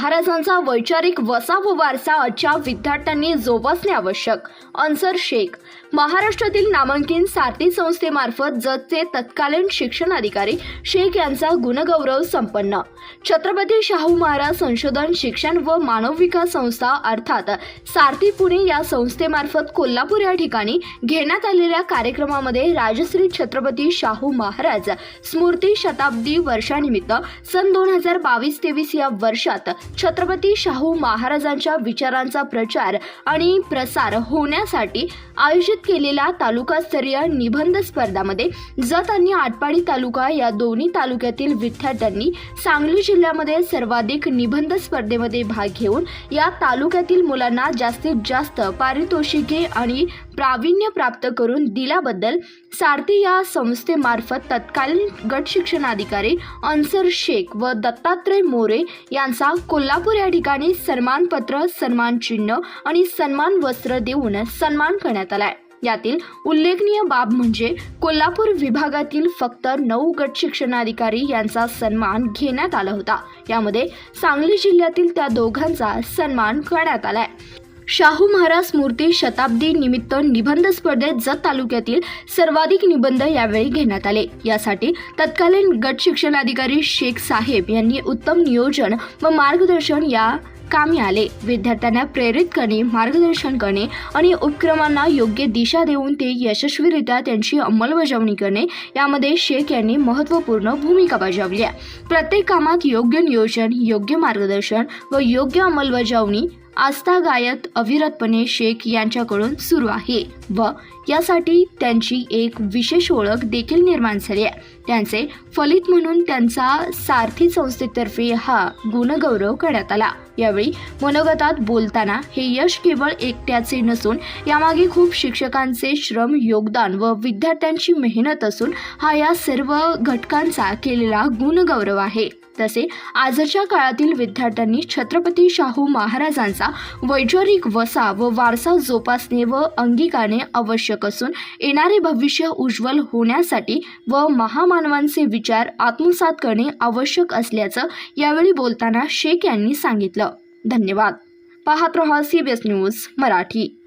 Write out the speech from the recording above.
महाराजांचा वैचारिक वसा व वारसा आजच्या विद्यार्थ्यांनी जोपासणे आवश्यक. अन्सर शेख. महाराष्ट्रातील नामांकित सारथी संस्थेमार्फत जतचे तत्कालीन शिक्षण अधिकारी शेख यांचा गुणगौरव संपन्न. छत्रपती शाहू महाराज संशोधन शिक्षण व मानव विकास संस्था अर्थात सारथी पुणे या संस्थेमार्फत कोल्हापूर या ठिकाणी घेण्यात आलेल्या कार्यक्रमामध्ये राजश्री छत्रपती शाहू महाराज स्मृती शताब्दी वर्षानिमित्त सन दोन हजार बावीस तेवीस या वर्षात छत्रपती शाहू महाराजांच्या विचारांचा प्रचार आणि प्रसार होण्यासाठी आयोजित केलेल्या तालुकास्तरीय निबंध स्पर्धामध्ये जत आणि आटपाडी तालुका या दोन्ही तालुक्यातील विद्यार्थ्यांनी सांगली जिल्ह्यामध्ये सर्वाधिक निबंध स्पर्धेमध्ये भाग घेऊन या तालुक्यातील मुलांना जास्तीत जास्त पारितोषिके आणि प्रावीण्य प्राप्त करून दिल्याबद्दल सारथी या संस्थेमार्फत तत्कालीन गट शिक्षणाधिकारी अन्सर शेख व दत्तात्रय मोरे यांचा कोल्हापूर या ठिकाणी सन्मानपत्र सन्मान चिन्ह आणि सन्मान वस्त्र देऊन सन्मान करण्यात आलाय. यातील उल्लेखनीय बाब म्हणजे कोल्हापूर विभागातील फक्त नऊ गट शिक्षणाधिकारी यांचा सन्मान घेण्यात आला होता. यामध्ये सांगली जिल्ह्यातील त्या दोघांचा सन्मान करण्यात आलाय. शाहू महाराज स्मृती शताब्दी निमित्त निबंध स्पर्धेत जत तालुक्यातील सर्वाधिक निबंध यावेळी घेण्यात आले. यासाठी तत्कालीन गट शिक्षणाधिकारी शेख साहेब यांनी उत्तम नियोजन व मार्गदर्शन या कामी आले. विद्यार्थ्यांना प्रेरित करणे मार्गदर्शन करणे आणि उपक्रमांना योग्य दिशा देऊन ते यशस्वीरित्या त्यांची अंमलबजावणी करणे यामध्ये शेख यांनी महत्त्वपूर्ण भूमिका बजावली आहे. प्रत्येक कामात योग्य नियोजन योग्य मार्गदर्शन व योग्य अंमलबजावणी आस्थागायत अविरतपणे शेख यांच्याकडून सुरू आहे व यासाठी त्यांची एक विशेष ओळख देखील निर्माण झाली आहे. त्यांचे फलित म्हणून त्यांचा सारथी संस्थेतर्फे हा गुणगौरव करण्यात आला. यावेळी मनोगतात बोलताना हे यश केवळ एकट्याचे नसून यामागे खूप शिक्षकांचे श्रम योगदान व विद्यार्थ्यांची मेहनत असून हा या सर्व घटकांचा केलेला गुणगौरव आहे. तसे आजच्या काळातील विद्यार्थ्यांनी छत्रपती शाहू महाराजांचा वैचारिक वसा व वारसा जोपासणे व अंगीकारणे आवश्यक असून येणारे भविष्य उज्ज्वल होण्यासाठी व महामानवांचे विचार आत्मसात करणे आवश्यक असल्याचं यावेळी बोलताना शेख यांनी सांगितलं. धन्यवाद. पाहत रहा C B S news Marathi.